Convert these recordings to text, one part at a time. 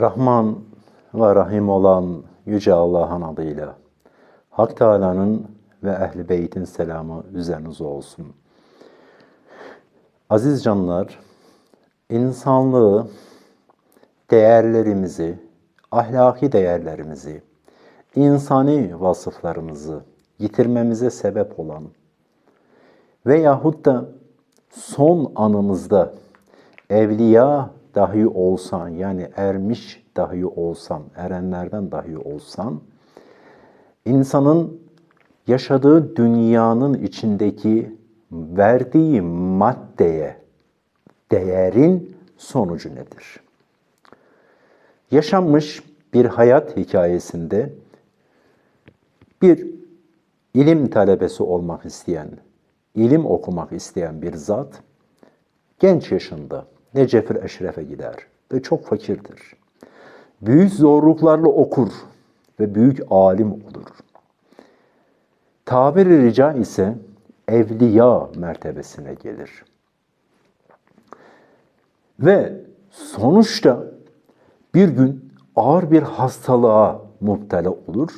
Rahman ve Rahim olan Yüce Allah'ın adıyla Hak Teala'nın ve Ehl-i Beyt'in selamı üzerinize olsun. Aziz canlar, insanlığı, değerlerimizi, ahlaki değerlerimizi, insani vasıflarımızı yitirmemize sebep olan veyahut da son anımızda evliya dahi olsan yani ermiş dahi olsan, erenlerden dahi olsan insanın yaşadığı dünyanın içindeki verdiği maddeye değerin sonucu nedir? Yaşanmış bir hayat hikayesinde bir ilim talebesi olmak isteyen, ilim okumak isteyen bir zat genç yaşında Necefir Eşref'e gider ve çok fakirdir. Büyük zorluklarla okur ve büyük alim olur. Tabiri rica ise evliya mertebesine gelir. Ve sonuçta bir gün ağır bir hastalığa mubtela olur.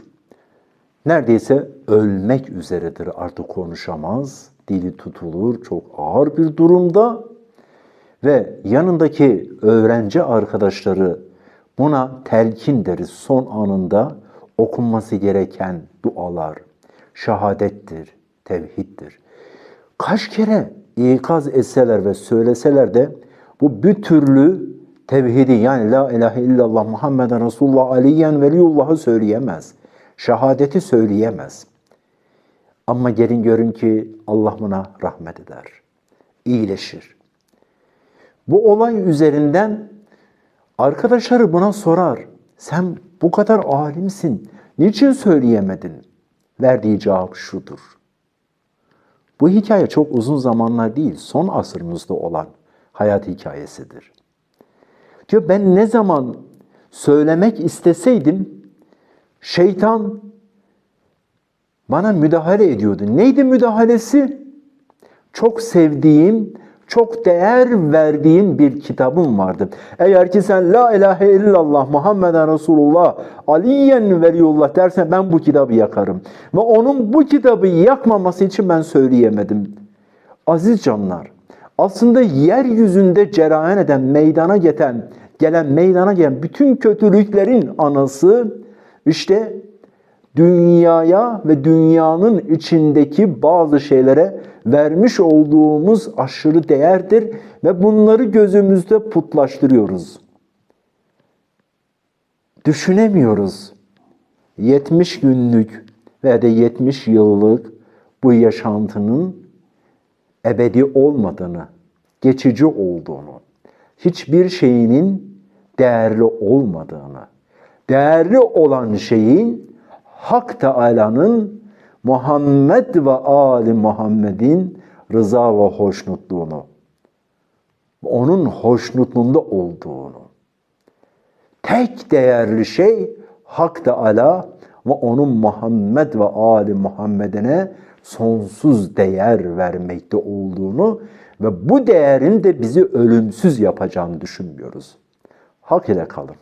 Neredeyse ölmek üzeredir artık konuşamaz, dili tutulur, çok ağır bir durumda ve yanındaki öğrenci arkadaşları buna telkin deriz son anında okunması gereken dualar, şehadettir, tevhiddir. Kaç kere ikaz etseler ve söyleseler de bu bir türlü tevhidi yani la ilahe illallah Muhammeden Resulullah aliyen veliyullah'ı söyleyemez. Şehadeti söyleyemez. Ama gelin görün ki Allah buna rahmet eder. İyileşir. Bu olay üzerinden arkadaşları buna sorar. Sen bu kadar alimsin. Niçin söyleyemedin? Verdiği cevap şudur. Bu hikaye çok uzun zamanlar değil, son asırımızda olan hayat hikayesidir. Diyor ben ne zaman söylemek isteseydim şeytan bana müdahale ediyordu. Neydi müdahalesi? Çok sevdiğim, çok değer verdiğin bir kitabım vardı. Eğer ki sen la ilahe illallah Muhammeden Resulullah aliyen veliyullah dersen ben bu kitabı yakarım. Ve onun bu kitabı yakmaması için ben söyleyemedim. Aziz canlar, aslında yeryüzünde cereyan eden, meydana gelen, gelen meydana gelen bütün kötülüklerin anası işte dünyaya ve dünyanın içindeki bazı şeylere vermiş olduğumuz aşırı değerdir ve bunları gözümüzde putlaştırıyoruz. Düşünemiyoruz. 70 günlük veya da 70 yıllık bu yaşantının ebedi olmadığını, geçici olduğunu, hiçbir şeyinin değerli olmadığını, değerli olan şeyin Hak Teala'nın Muhammed ve Ali Muhammed'in rıza ve hoşnutluğunu, onun hoşnutluğunda olduğunu, tek değerli şey Hak Teala ve onun Muhammed ve Ali Muhammed'ine sonsuz değer vermekte olduğunu ve bu değerin de bizi ölümsüz yapacağını düşünmüyoruz. Hak ile kalın.